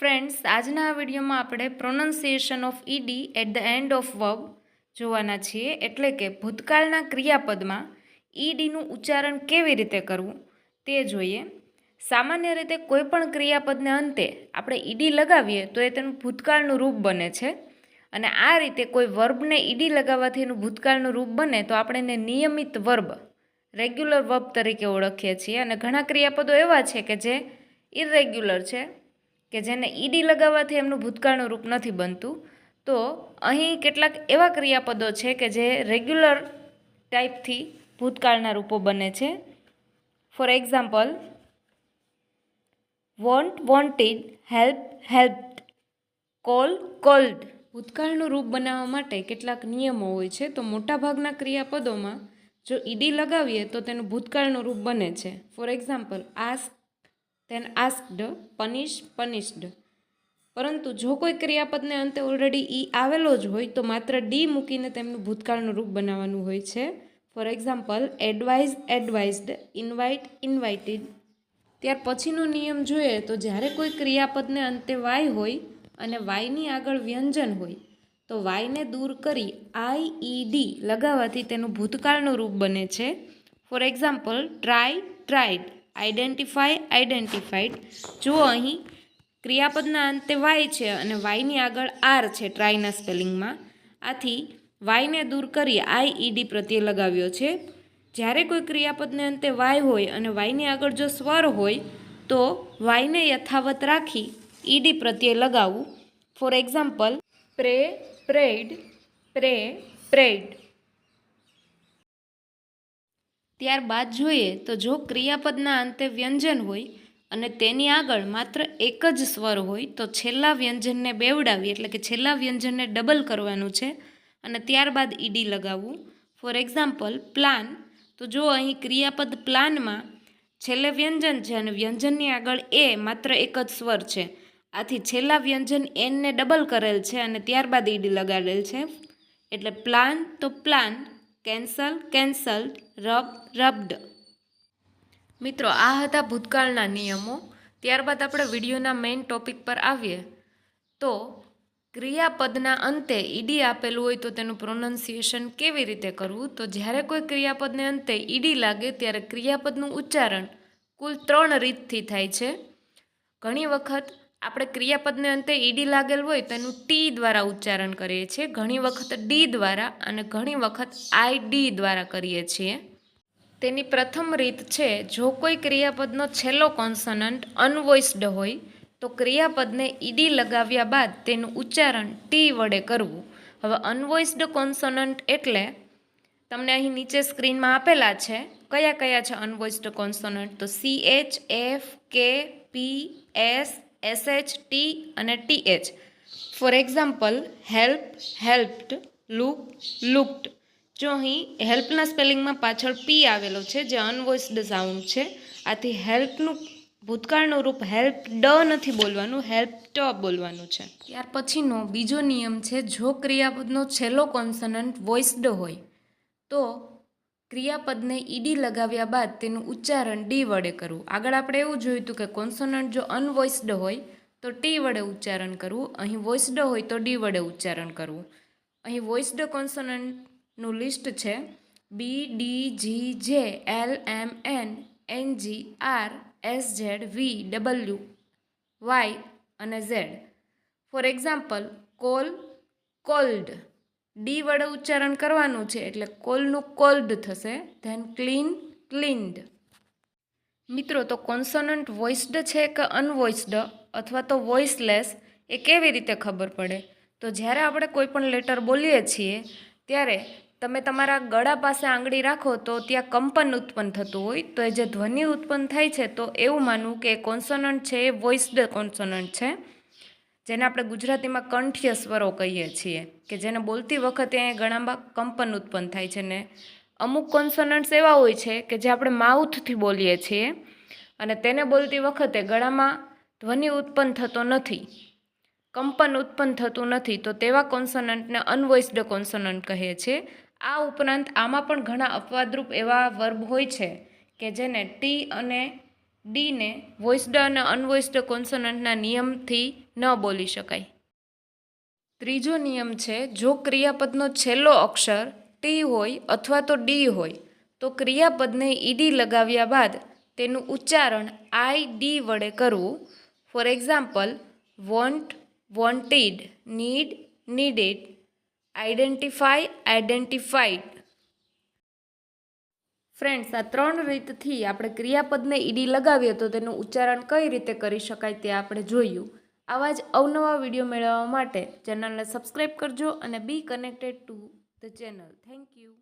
Friends આજના આ વિડીયોમાં આપણે pronunciation of ED at the end of verb જોવાના છીએ. એટલે કે ભૂતકાળના ક્રિયાપદમાં ઈડીનું ઉચ્ચારણ કેવી રીતે કરવું તે જોઈએ. સામાન્ય રીતે કોઈપણ ક્રિયાપદને અંતે આપણે ઈડી લગાવીએ તો એ તેનું ભૂતકાળનું રૂપ બને છે. અને આ રીતે કોઈ વર્બને ઈડી લગાવવાથી એનું ભૂતકાળનું રૂપ બને તો આપણે એને નિયમિત વર્બ રેગ્યુલર વર્બ તરીકે ઓળખીએ છીએ. અને ઘણા ક્રિયાપદો એવા છે કે જે ઇરેગ્યુલર છે. કે જેને ઈડી લગાવવાથી એમનું ભૂતકાળનું રૂપ નથી બનતું, તો અહીં કેટલાક એવા ક્રિયાપદો છે કે જે રેગ્યુલર ટાઈપથી ભૂતકાળના રૂપો બને છે. For example want wanted help helped call called ભૂતકાળનું રૂપ બનાવવા માટે કેટલાક નિયમો હોય છે, તો મોટાભાગના ક્રિયાપદોમાં જો ઈડી લગાવીએ તો તેનું ભૂતકાળનું રૂપ બને છે. For example ask then asked punish punished પરંતુ જો કોઈ ક્રિયાપદને અંતે ઓલરેડી ઈ આવેલો જ હોય, તો માત્ર ડી મૂકીને તેમનું ભૂતકાળનું રૂપ બનાવવાનું હોય છે. For example advise advised invite invited ત્યાર પછીનો નિયમ જોઈએ તો જ્યારે કોઈ ક્રિયાપદને અંતે વાય હોય અને વાયની આગળ વ્યંજન હોય, તો વાયને દૂર કરી આઈ ડી લગાવવાથી તેનું ભૂતકાળનું રૂપ બને છે. For example try tried identify identified જો અહીં, ક્રિયાપદના અંતે વાય છે અને વાયની આગળ આર છે ટ્રાયના સ્પેલિંગમાં. આથી વાયને દૂર કરી આઈ ઈ પ્રત્યે લગાવ્યો છે. જ્યારે કોઈ ક્રિયાપદને અંતે વાય હોય અને વાયની આગળ જો સ્વર હોય, તો વાયને યથાવત રાખી ઈડી પ્રત્યે લગાવવું. For example pray prayed pray prayed ત્યારબાદ જોઈએ તો જો ક્રિયાપદના અંતે વ્યંજન હોય અને તેની આગળ માત્ર એક જ સ્વર હોય, તો છેલ્લા વ્યંજનને બેવડાવી, એટલે કે છેલ્લા વ્યંજનને ડબલ કરવાનું છે અને ત્યારબાદ ઈડી લગાવવું. ફોર એક્ઝામ્પલ પ્લાન તો જો અહીં ક્રિયાપદ પ્લાનમાં છેલ્લે વ્યંજન છે અને વ્યંજનની આગળ એ માત્ર એક જ સ્વર છે, આથી છેલ્લા વ્યંજન એનને ડબલ કરેલ છે અને ત્યારબાદ ઈડી લગાડેલ છે. એટલે પ્લાન તો plan cancel, cancelled, rub, rubbed. મિત્રો, આ હતા ભૂતકાળના નિયમો. ત્યારબાદ આપણે વિડીયોના મેઇન ટોપિક પર આવીએ. તો, ક્રિયાપદના અંતે ઈડી આપેલું હોય તો તેનું પ્રોનાઉન્સિએશન કેવી રીતે કરવું? તો જ્યારે કોઈ ક્રિયાપદને અંતે ઈડી લાગે, ત્યારે ક્રિયાપદનું ઉચ્ચારણ કુલ ત્રણ રીતથી થાય છે. ઘણી વખત આપણે ક્રિયાપદને અંતે ઈડી લાગેલ હોય તેનું ટી દ્વારા ઉચ્ચારણ કરીએ છીએ. ઘણી વખત ડી દ્વારા અને ઘણી વખત આઈ ડી દ્વારા કરીએ છીએ. તેની પ્રથમ રીત છે, જો કોઈ ક્રિયાપદનો છેલ્લો કોન્સનન્ટ અનવોઇસ્ડ હોય, તો ક્રિયાપદને ઈડી લગાવ્યા બાદ તેનું ઉચ્ચારણ ટી વડે કરવું. હવે અનવોઇસ્ડ કોન્સોનન્ટ એટલે, તમને અહીં નીચે સ્ક્રીનમાં આપેલા છે, કયા કયા છે અનવોઇસ્ડ કોન્સોનન્ટ? તો C H F K P S S H T અને T H for example help helped look looked જો અહીં હેલ્પના સ્પેલિંગમાં પાછળ પી આવેલો છે, જે અનવોઇસ્ડ સાઉન્ડ છે, આથી હેલ્પનું ભૂતકાળનું રૂપ હેલ્પ ડ નથી બોલવાનું હેલ્પ ટ બોલવાનું છે. ત્યાર પછીનો બીજો નિયમ છે, જો ક્રિયાપદનો છેલ્લો કોન્સનન્ટ વોઇસ્ડ હોય, તો ક્રિયાપદને ઈડી લગાવ્યા બાદ તેનું ઉચ્ચારણ ડી વડે કરવું. આગળ આપણે એવું જોયું હતું કે કોન્સોનન્ટ જો અનવોઇસ્ડ હોય, તો ટી વડે ઉચ્ચારણ કરવું. અહીં વોઇસ્ડ હોય તો ડી વડે ઉચ્ચારણ કરવું. અહીં વોઇસ્ડ કોન્સોનન્ટનું લિસ્ટ છે. B D G J L M N N G R S Z V W Y અને Z for example call called D વડે ઉચ્ચારણ કરવાનું છે એટલે કોલનું કોલ્ડ થશે, ધેન ક્લીન, ક્લીન્ડ. મિત્રો, તો કોન્સોનન્ટ વોઇસ્ડ છે કે અનવોઇસ્ડ? અથવા તો વોઇસલેસ? એ કેવી રીતે ખબર પડે? તો જ્યારે આપણે કોઈ પણ લેટર બોલીએ છીએ, ત્યારે તમે તમારા ગળા પાસે આંગળી રાખો તો ત્યાં કંપન ઉત્પન્ન થતું હોય. તો એ જે ધ્વનિ ઉત્પન્ન થાય છે, તો એવું માનવું કે કોન્સોનન્ટ છે, એ વોઇસ્ડ કોન્સોનન્ટ છે. જેને આપણે ગુજરાતીમાં કંઠ્ય સ્વરો કહીએ છીએ, કે જેને બોલતી વખતે ગળામાં કંપન ઉત્પન્ન થાય છે ને અમુક કોન્સોનન્ટ્સ એવા હોય છે કે જે આપણે માઉથથી બોલીએ છીએ અને તેને બોલતી વખતે ગળામાં ધ્વનિ ઉત્પન્ન થતો નથી, કંપન ઉત્પન્ન થતું નથી, તો તેવા કોન્સોનન્ટને અનવોઇસ્ડ કોન્સોનન્ટ કહે છે. આ ઉપરાંત આમાં પણ ઘણા અપવાદરૂપ એવા વર્બ હોય છે કે જેને ટી અને ડીને વોઇસ્ડ અને અનવોઇસ્ડ કોન્સોનન્ટના નિયમથી ન બોલી શકાય. ત્રીજો નિયમ છે, જો ક્રિયાપદનો છેલ્લો અક્ષર ટી હોય અથવા તો ડી હોય, તો ક્રિયાપદને ઈડી લગાવ્યા બાદ તેનું ઉચ્ચારણ આઈ ડી વડે કરવું. For example want wanted need needed identify identified friends, આ ત્રણ રીતથી આપણે ક્રિયાપદને ઈડી લગાવીએ તો તેનું ઉચ્ચારણ કઈ રીતે કરી શકાય તે આપણે જોયું. આવા જ અવનવા વીડિયો મેળવવા માટે ચેનલને સબસ્ક્રાઈબ કરજો અને be connected to the channel. Thank you.